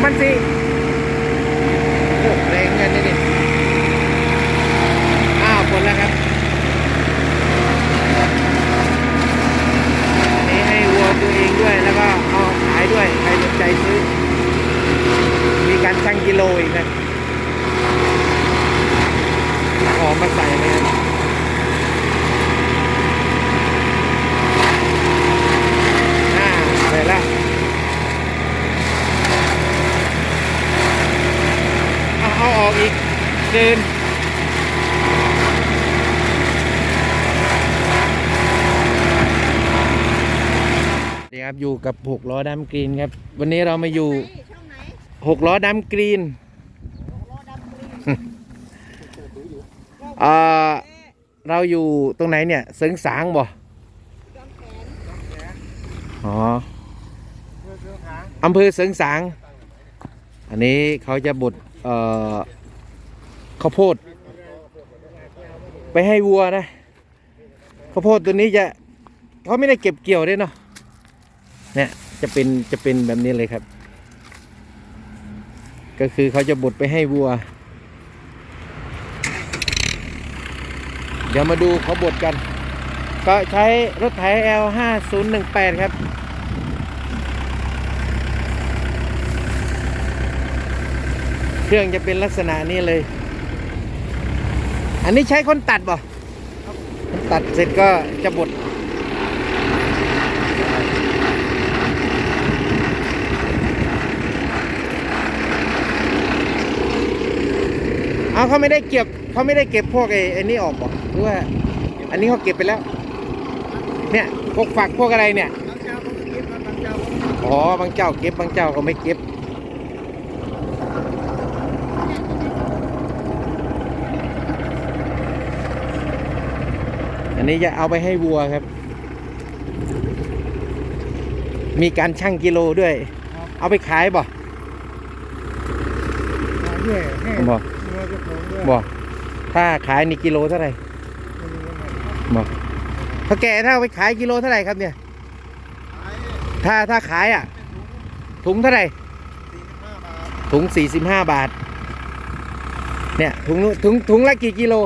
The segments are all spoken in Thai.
องพันสี่โอ้แรงเงินนี่นี่อ้าวผลแล้วครับอันนี้ให้วัวตัวเองด้วยแล้วก็เอาขายด้วย ใครสนใจซื้อ มีการชั่งกิโลอีกนะออกมาใส่เลยครับอ่าใส่ละเอาเอาออกอีกเดินดีครับอยู่กับหกล้อดำกรีนครับ วันนี้เรามาอยู่ช่องไหนหกล้อดำกรีนล้อดำกรีนเอ่อเราอยู่ตรงไหนเนี่ยเสริงสางบ่จอมแขนอ๋ออำเภอเสริงสาง อันนี้เขาจะบดเอ่อ ข้าวโพด ไปให้วัวนะข้าวโพดตัวนี้จะเขาไม่ได้เก็บเกี่ยวด้วยเนาะเนี่ยจะเป็นจะเป็นแบบนี้เลยครับ ก็คือเขาจะบดไปให้วัว เดี๋ยวมาดูเขาบดกัน ก็ใช้รถไถ L 5 0 1 8 ครับเครื่องจะเป็นลักษณะนี้เลย อันนี้ใช้คนตัดบ่คนตัดเสร็จก็จะบดเอาเขาไม่ได้เก็บเขาไม่ได้เก็บพวกไอ้ไอ้นี่ออกบ่หรือว่า อันนี้เขาเก็บไปแล้ว เนี่ยพวกฝักพวกอะไรเนี่ยบางเจ้าเขาก็เก็บมาบางเจ้าเขาไม่อ๋อบางเจ้าเก็บบางเจ้าก็ไม่เก็บ อันนี้จะเอาไปให้วัวครับ มีการชั่งกิโลด้วย เอาไปขายบ่ขายด้วยให้บ่วัวเจ้าของด้วยบ่ถ้าขายนี่กิโลเท่าไหร่บ่ถ้าแก่ถ้าเอาไปขายกิโลเท่าไหร่ครับเนี่ยขายถ้าถ้าขายอะ ถุงเท่าไหร่สี่สิบห้าบาทถุง45บาทเนี่ยถุงนู้นถุงถุงละกี่กิโล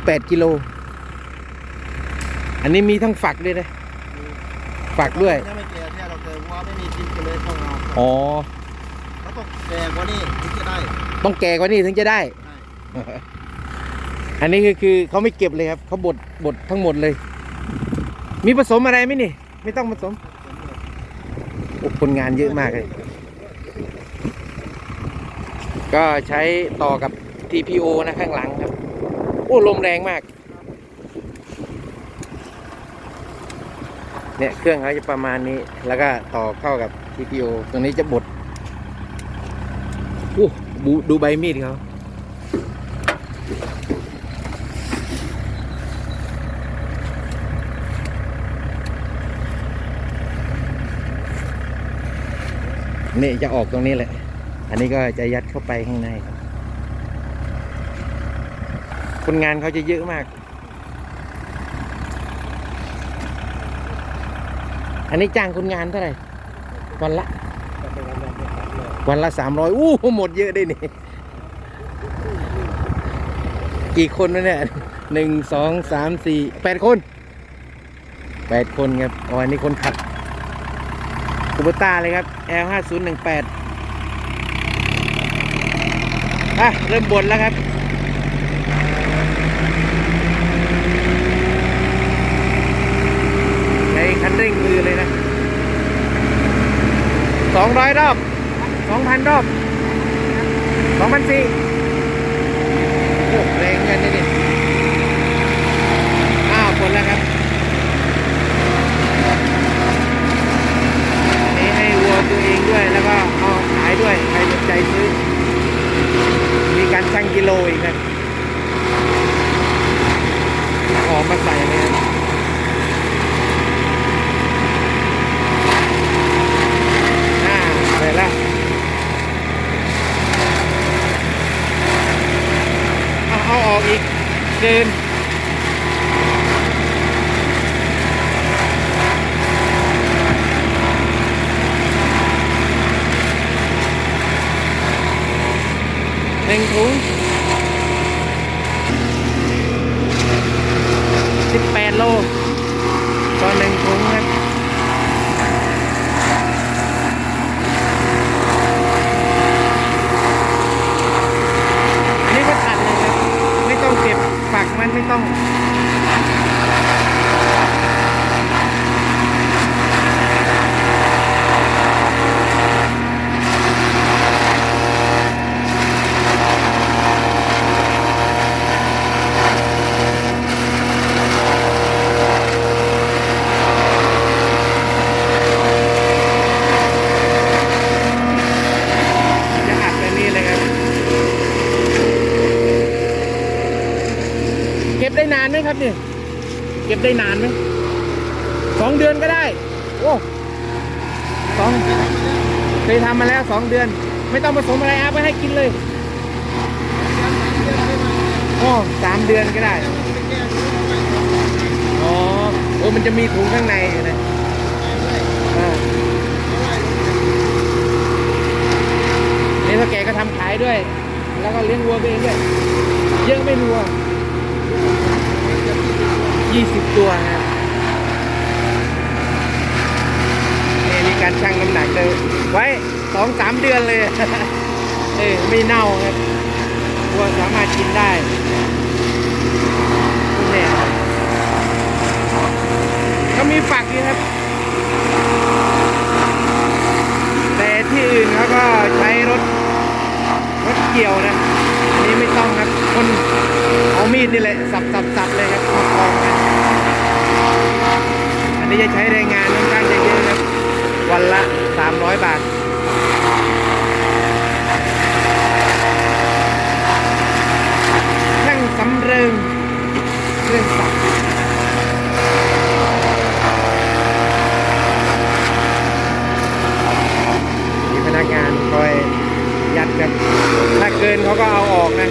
18 กิโล อันนี้มีทั้งฝักด้วยนะ ฝักด้วย ถ้าไม่แก่เนี่ยเราเกิดวัวไม่มีกินกันเลยต้องเอาอ๋อ เขาต้องแก่กว่านี้ถึงจะได้ต้องแก่กว่านี้ถึงจะได้ใช่อันนี้คือคือเขาไม่เก็บเลยครับ เขาบดบดทั้งหมดเลย มีผสมอะไรไหมนี่ ไม่ต้องผสมโอ้คนงานเยอะมากเลย ก็ใช้ต่อกับ TPO นะข้างหลังครับโอ้ลมแรงมาก เนี่ยเครื่องเขาจะประมาณนี้ แล้วก็ต่อเข้ากับ TPO ตรงนี้จะบดอู้ดูดูใบมีดเขานี่จะออกตรงนี้แหละ อันนี้ก็จะยัดเข้าไปข้างในครับ คนงานเขาจะเยอะมาก อันนี้จ้างคนงานเท่าไหร่ วันละ วันละสามร้อยอู้หมดเยอะได้นี่ กี่คนวะเนี่ยหนึ่งสองสามสี่แปดคนแปดคนครับอ๋ออันนี้คนขับคูเบต้าเลยครับ L 5 0 1 8อะเริ่มบนแล้วครับ ใน คันเร่งมือเลยนะสองร้อยรอบสองพันรอบสองพันสี่โอ้แรงเงินนี่นี่อ้าวบนแล้วครับนี่ให้วัวตัวเองด้วยแล้วก็เอาขายด้วย ใครสนใจซื้อ มีการชั่งกิโลอีกนะ เดินหนึ่งถุงสิบแปดโล เก็บฝักมันไม่ต้อง จะอัดแบบนี้เลยครับ เก็บได้นานไหม ครับเนี่ยเก็บได้นานไหมสองเดือนก็ได้ โอ้สองเคยทำมาแล้วสองเดือน ไม่ต้องผสมอะไรอาไปให้กินเลยโอ้สามเดือนก็ได้อ๋อเออมันจะมีถุงข้างในอยู่นะอ่านี่ถ้าแกก็ทำขายด้วย แล้วก็เลี้ยงวัวไปเองด้วย เยอะไม่รัว ยี่สิบตัวครับนี่มีการชั่งน้ำหนักเลยไว้สองสามเดือนเลย เออไม่เน่าครับวัวสามารถกินได้นี่ก็มีฝักอยู่ครับ แต่ที่อื่นเขาก็ใช้รถรถเกี่ยวนะ อันนี้ไม่ต้องครับ คนเอามีดนี่แหละ สับสับมากองกันอั นี้จะใช้แรงงานค่อนข้างจะเยอะครับ วันละ 300 บาทช่างสำเริงเครื่องสับมีพนักงานคอยยัดกัน ถ้าเกินเขาก็เอาออกนะ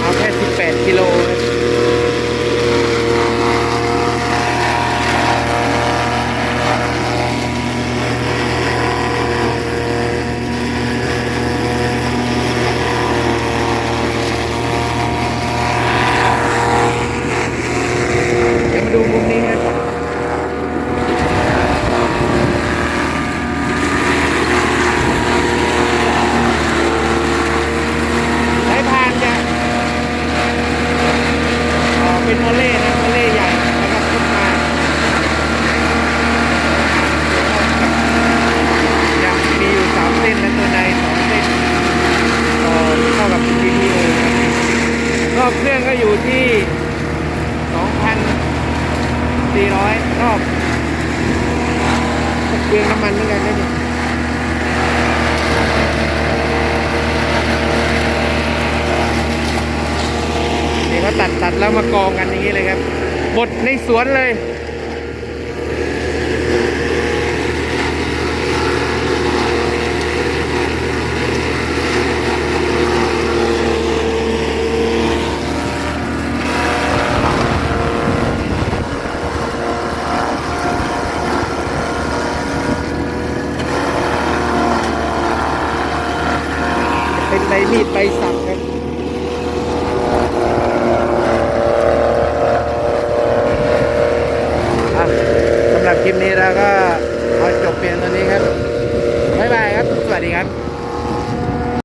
เอาแค่ 18 กิโลนะเดี๋ยวมาดูมุมนี้ครับ สายพานจะเอ่อเป็นโมเล่นะโมเล่ใหญ่แล้วก็ขึ้นมายังมีอยู่สามเส้นและตัวในสองเส้นต่อเข้ากับ GPO รอบเครื่องก็อยู่ที่ 2,400 รอบ เครื่องน้ำมันเหมือนกันนะนี่เดี๋ยวเขาตัดตัดแล้วมากองกันอย่างนี้เลยครับ บดในสวนเลย เป็นใบมีดใบสับครับสำหรับคลิปนี้เราก็เอาจบเพียงตอนนี้ครับ บ๊ายบายครับ สวัสดีครับ